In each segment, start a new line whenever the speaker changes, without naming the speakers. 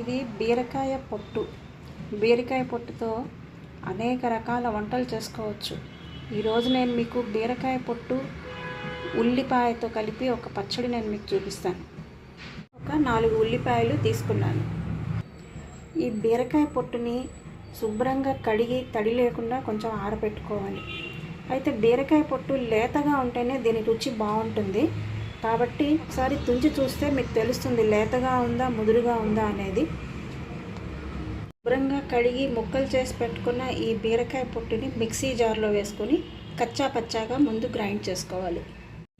ఇది బీరకాయ పొట్టు. బీరకాయ పొట్టుతో అనేక రకాల వంటలు చేసుకోవచ్చు. ఈరోజు నేను మీకు బీరకాయ పొట్టు ఉల్లిపాయతో కలిపి ఒక పచ్చడి నేను మీకు చూపిస్తాను. ఒక నాలుగు ఉల్లిపాయలు తీసుకున్నాను. ఈ బీరకాయ పొట్టుని శుభ్రంగా కడిగి తడి లేకుండా కొంచెం ఆరబెట్టుకోవాలి. అయితే బీరకాయ పొట్టు లేతగా ఉంటేనే దీని రుచి బాగుంటుంది. కాబట్టి ఒకసారి తుంచి చూస్తే మీకు తెలుస్తుంది లేతగా ఉందా ముదురుగా ఉందా అనేది. శుభ్రంగా కడిగి ముక్కలు చేసి పెట్టుకున్న ఈ బీరకాయ పొట్టుని మిక్సీ జార్లో వేసుకొని కచ్చా పచ్చాగా ముందు గ్రైండ్ చేసుకోవాలి.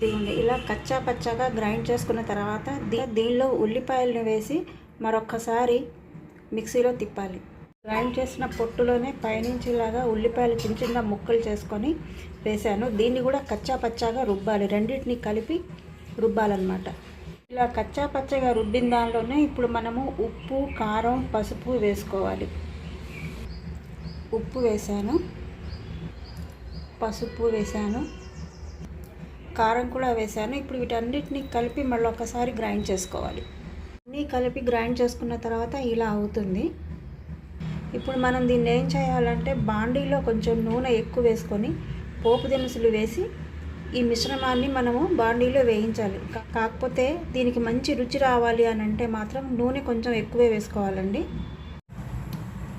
దీన్ని ఇలా కచ్చా పచ్చాగా గ్రైండ్ చేసుకున్న తర్వాత దీ- దీనిలో ఉల్లిపాయలను వేసి మరొక్కసారి మిక్సీలో తిప్పాలి. గ్రైండ్ చేసిన పొట్టులోనే పైనుంచి ఇలాగా ఉల్లిపాయలు చిన్న చిన్న ముక్కలు చేసుకొని వేసాను దీన్ని కూడా కచ్చా పచ్చాగా రుబ్బాలి. రెండింటిని కలిపి రుబ్బాలన్నమాట. ఇలా కచ్చా పచ్చగా రుబ్బిన దానిలోనే ఇప్పుడు మనము ఉప్పు కారం పసుపు వేసుకోవాలి. ఉప్పు వేసాను. పసుపు వేసాను. కారం కూడా వేసాను. ఇప్పుడు వీటన్నిటిని కలిపి మళ్ళీ ఒకసారి గ్రైండ్ చేసుకోవాలి. అన్నీ కలిపి గ్రైండ్ చేసుకున్న తర్వాత ఇలా అవుతుంది. ఇప్పుడు మనం దీన్ని ఏం చేయాలంటే బాండీలో కొంచెం నూనె ఎక్కువ వేసుకొని పోపు దినుసులు వేసి ఈ మిశ్రమాన్ని మనము బాండీలో వేయించాలి. కాకపోతే దీనికి మంచి రుచి రావాలి అని అంటే మాత్రం నూనె కొంచెం ఎక్కువే వేసుకోవాలండి.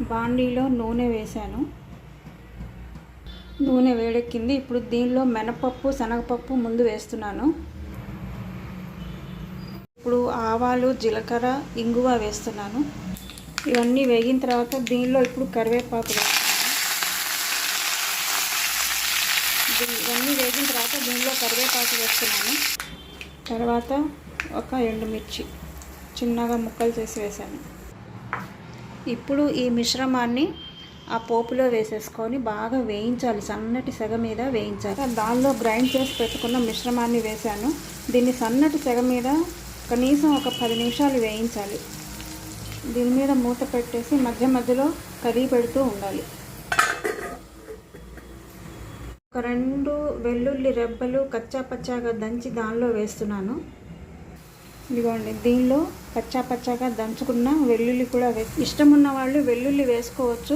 బాండీలో నూనె వేశాను. నూనె వేడెక్కింది. ఇప్పుడు దీనిలో మినపప్పు శనగపప్పు ముందు వేస్తున్నాను. ఇప్పుడు ఆవాలు జీలకర్ర ఇంగువ వేస్తున్నాను. ఇవన్నీ వేగిన తర్వాత దీనిలో ఇప్పుడు కరివేపాకు వేస్తున్నాను దీ- ఇవన్నీ వేగిన తర్వాత దీనిలో కరివేపాకు వేస్తున్నాను. తర్వాత ఒక ఎండుమిర్చి చిన్నగా ముక్కలు చేసి వేసాను ఇప్పుడు ఈ మిశ్రమాన్ని ఆ పోపులో వేసేసుకొని బాగా వేయించాలి. సన్నటి సెగ మీద వేయించాలి. దానిలో గ్రైండ్ చేసి పెట్టుకున్న మిశ్రమాన్ని వేశాను. దీన్ని సన్నటి సెగ మీద కనీసం ఒక పది నిమిషాలు వేయించాలి. దీని మీద మూత పెట్టేసి మధ్య మధ్యలో కరిగి పెడుతూ ఉండాలి. ఒక రెండు వెల్లుల్లి రెబ్బలు కచ్చా పచ్చాగా దంచి దానిలో వేస్తున్నాను. ఇదిగోండి దీనిలో పచ్చాపచ్చాగా దంచుకున్న వెల్లుల్లి కూడా వే ఇష్టం ఉన్న వాళ్ళు వెల్లుల్లి వేసుకోవచ్చు.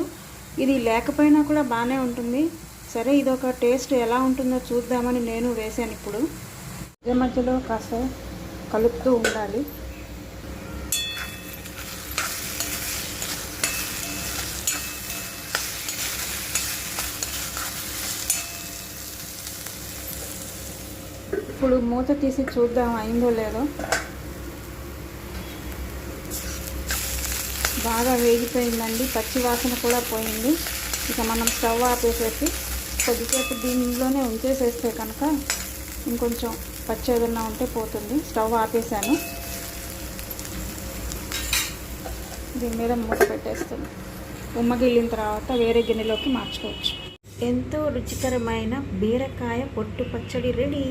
ఇది లేకపోయినా కూడా బాగానే ఉంటుంది. సరే ఇది ఒక టేస్ట్ ఎలా ఉంటుందో చూద్దామని నేను వేసాను ఇప్పుడు. మధ్య మధ్యలో కాస్త కలుపుతూ ఉండాలి. ఇప్పుడు మూత తీసి చూద్దాం అయిందో లేదో. బాగా వేగిపోయిందండి పచ్చి వాసన కూడా పోయింది. ఇక మనం స్టవ్ ఆపేసేసి కొద్దిసేపు దీనిలోనే ఉంచేసేస్తే కనుక ఇంకొంచెం పచ్చి ఏదన్నా ఉంటే పోతుంది. స్టవ్ ఆపేసాను. దీని మీద మూత పెట్టేస్తుంది ఉమ్మగిల్లిన తర్వాత వేరే గిన్నెలోకి మార్చుకోవచ్చు. ఎంతో రుచికరమైన బీరకాయ పొట్టు పచ్చడి రెడీ.